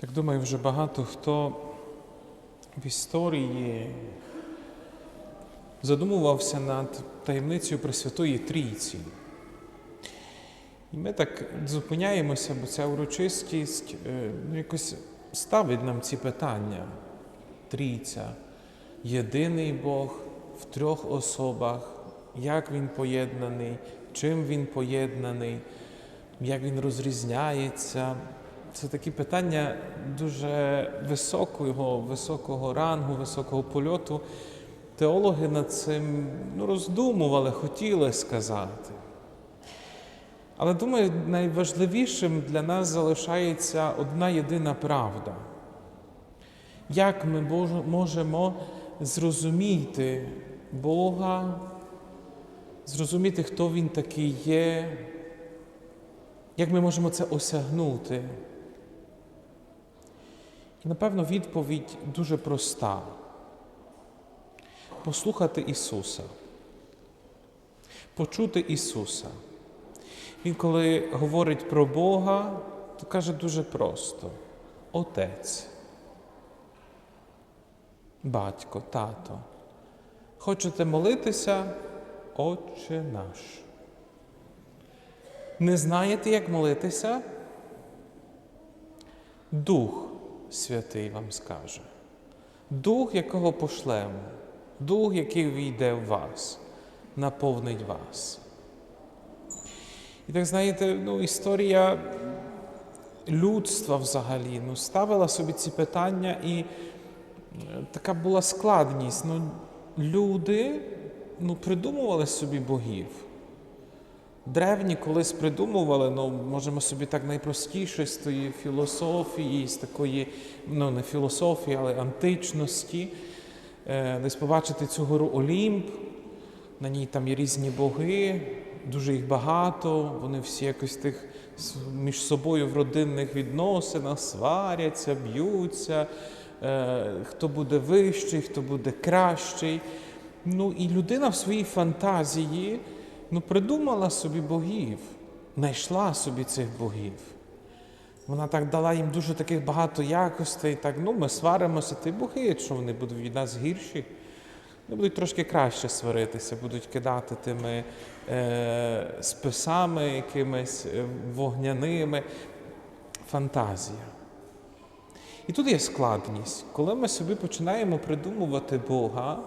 Так думаю, вже багато хто в історії задумувався над таємницею Пресвятої Трійці. І ми так зупиняємося, бо ця урочистість е, ну, якось ставить нам ці питання. Трійця, єдиний Бог в трьох особах, як Він поєднаний, чим Він поєднаний, як Він розрізняється. Це такі питання дуже високого, високого рангу, високого польоту. Теологи над цим ну, роздумували, хотіли сказати. Але думаю, найважливішим для нас залишається одна єдина правда. Як ми можемо зрозуміти Бога, зрозуміти, хто Він такий є, як ми можемо це осягнути? І, напевно, відповідь дуже проста. Послухати Ісуса, почути Ісуса. Він, коли говорить про Бога, то каже дуже просто: Отець, батько, тато. Хочете молитися, Отче наш. Не знаєте, як молитися? Дух Святий вам скаже. Дух, якого пошлемо, Дух, який війде в вас, наповнить вас. І так знаєте, ну, історія людства взагалі ну, ставила собі ці питання, і е, така була складність. Ну, люди ну, придумували собі богів. Древні колись придумували, ну, можемо собі так найпростіше з тої філософії, з такої, ну не філософії, але античності, е, десь побачити цю гору Олімп, на ній там є різні боги, дуже їх багато, вони всі якось тих між собою в родинних відносинах сваряться, б'ються, е, хто буде вищий, хто буде кращий. Ну і людина в своїй фантазії ну, придумала собі богів, знайшла собі цих богів. Вона так дала їм дуже таких багато якостей. Так, ну, ми сваримося, ти боги, що вони будуть від нас гірші. Вони будуть трошки краще сваритися, будуть кидати тими е, списами, якимись е, вогняними. Фантазія. І тут є складність, коли ми собі починаємо придумувати Бога,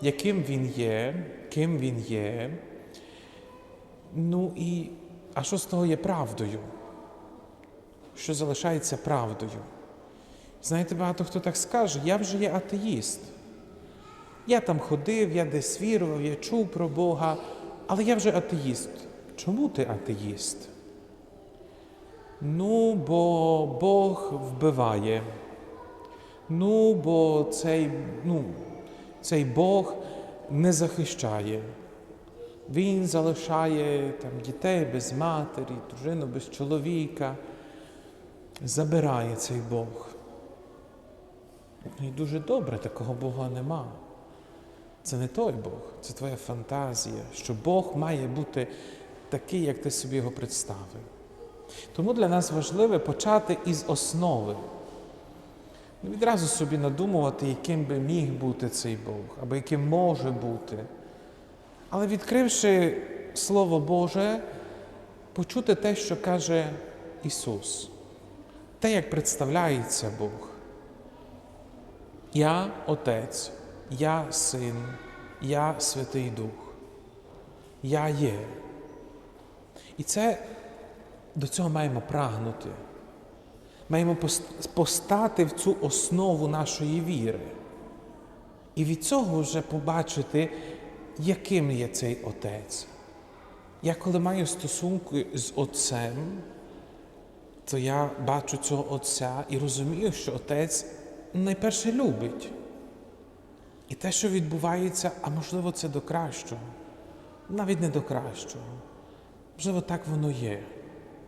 яким Він є, ким Він є. Ну і а що з того є правдою? Що залишається правдою? Знаєте, багато хто так скаже, я вже є атеїст. Я там ходив, я десь вірував, я чув про Бога, але я вже атеїст. Чому ти атеїст? Ну, бо Бог вбиває. Ну, бо цей, ну, цей Бог не захищає. Він залишає там, дітей без матері, дружину без чоловіка. Забирає цей Бог. І дуже добре, такого Бога нема. Це не той Бог, це твоя фантазія, що Бог має бути такий, як ти собі його представив. Тому для нас важливо почати із основи. Не відразу собі надумувати, яким би міг бути цей Бог, або яким може бути. Але відкривши Слово Боже, почути те, що каже Ісус, те, як представляється Бог. Я Отець, я Син, я Святий Дух. Я є. І це до цього маємо прагнути. Маємо постати в цю основу нашої віри. І від цього вже побачити, яким є цей Отець. Я коли маю стосунки з Отцем, то я бачу цього Отця і розумію, що Отець найперше любить. І те, що відбувається, а можливо, це до кращого, навіть не до кращого. Можливо, так воно є,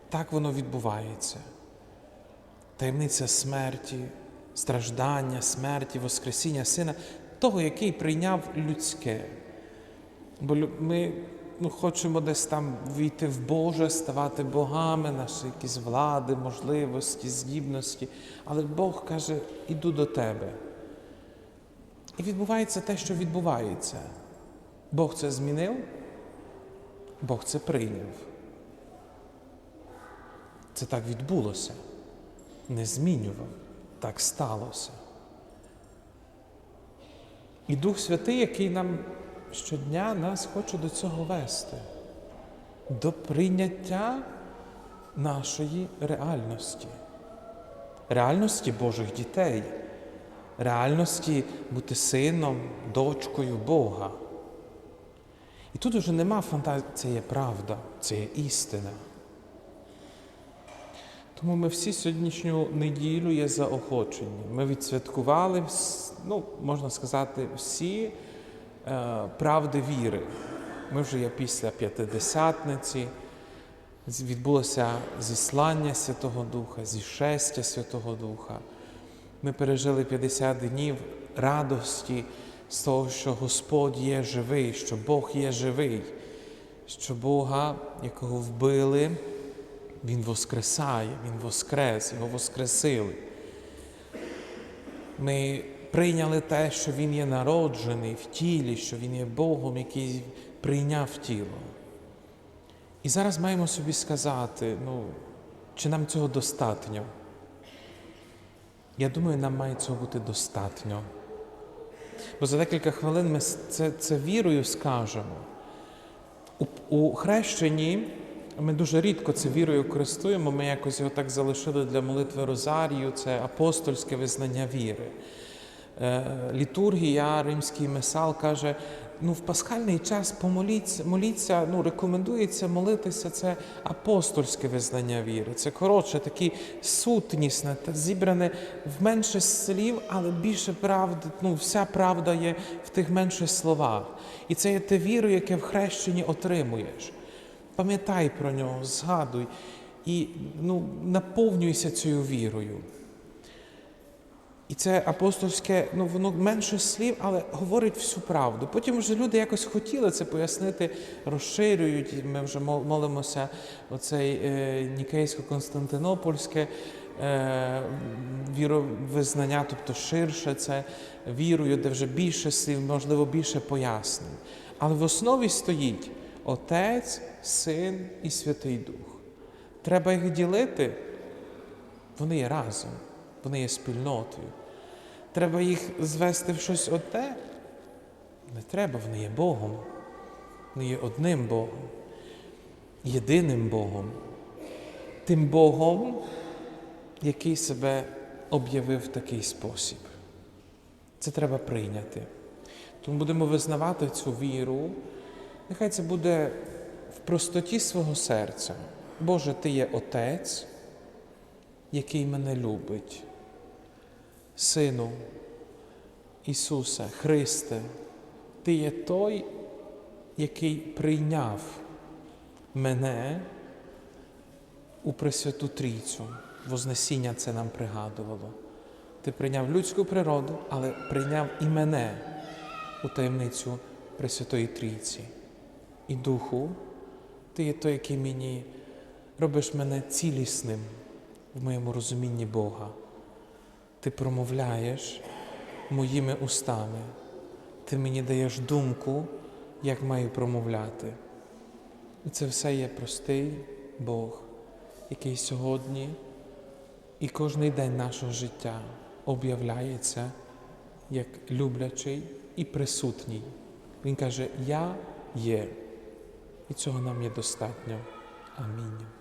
так воно відбувається. Таємниця смерті, страждання, смерті, Воскресіння Сина, того, який прийняв людське. Бо ми ну, хочемо десь там війти в Боже, ставати богами, наші якісь влади, можливості, здібності. Але Бог каже: іду до тебе. І відбувається те, що відбувається. Бог це змінив, Бог це прийняв. Це так відбулося. Не змінював. Так сталося. І Дух Святий, який нам щодня нас хоче до цього вести, до прийняття нашої реальності, реальності Божих дітей, реальності бути сином, дочкою Бога. І тут уже нема фантазії, це є правда, це є істина. Тому ми всі сьогоднішню неділю є заохочені. Ми відсвяткували, ну, можна сказати, всі правди віри. Ми вже є після п'ятидесятниці, відбулося зіслання Святого Духа, зішестя Святого Духа. Ми пережили 50 днів радості з того, що Господь є живий, що Бог є живий, що Бога, якого вбили, Він воскресає, Він воскрес, Його воскресили. Ми прийняли те, що Він є народжений в тілі, що Він є Богом, який прийняв тіло. І зараз маємо собі сказати, ну, чи нам цього достатньо? Я думаю, нам має цього бути достатньо. Бо за декілька хвилин ми це, це вірою скажемо. У, у хрещенні ми дуже рідко це вірою користуємо, ми якось його так залишили для молитви Розарію, це апостольське визнання віри. Е, літургія, римський месал каже, ну в пасхальний час помоліться, моліться, ну рекомендується молитися, це апостольське визнання віри. Це коротше, такі сутнісне, та зібране в менше слів, але більше правди, ну вся правда є в тих менших словах. І це є те віру, яке в хрещенні отримуєш. Пам'ятай про нього, згадуй і ну, наповнюйся цією вірою. І це апостольське, ну воно менше слів, але говорить всю правду. Потім вже люди якось хотіли це пояснити, розширюють. Ми вже молимося оцей е, нікейсько-константинопольське е, віровизнання, тобто ширше це вірою, де вже більше слів, можливо, більше пояснень. Але в основі стоїть Отець, Син і Святий Дух. Треба їх ділити, вони є разом, вони є спільнотою. Треба їх звести в щось одне? Не треба, вони є Богом. Вони є одним Богом, єдиним Богом, тим Богом, який себе об'явив в такий спосіб. Це треба прийняти. Тому будемо визнавати цю віру. Нехай це буде в простоті свого серця. Боже, Ти є Отець, який мене любить. Сину, Ісусе, Христе, Ти є той, який прийняв мене у Пресвяту Трійцю. Вознесіння це нам пригадувало. Ти прийняв людську природу, але прийняв і мене у таємницю Пресвятої Трійці. І Духу, Ти є той, який мені робиш мене цілісним в моєму розумінні Бога. Ти промовляєш моїми устами. Ти мені даєш думку, як маю промовляти. І це все є простий Бог, який сьогодні і кожний день нашого життя об'являється як люблячий і присутній. Він каже: Я є. І цього нам є достатньо. Амінь.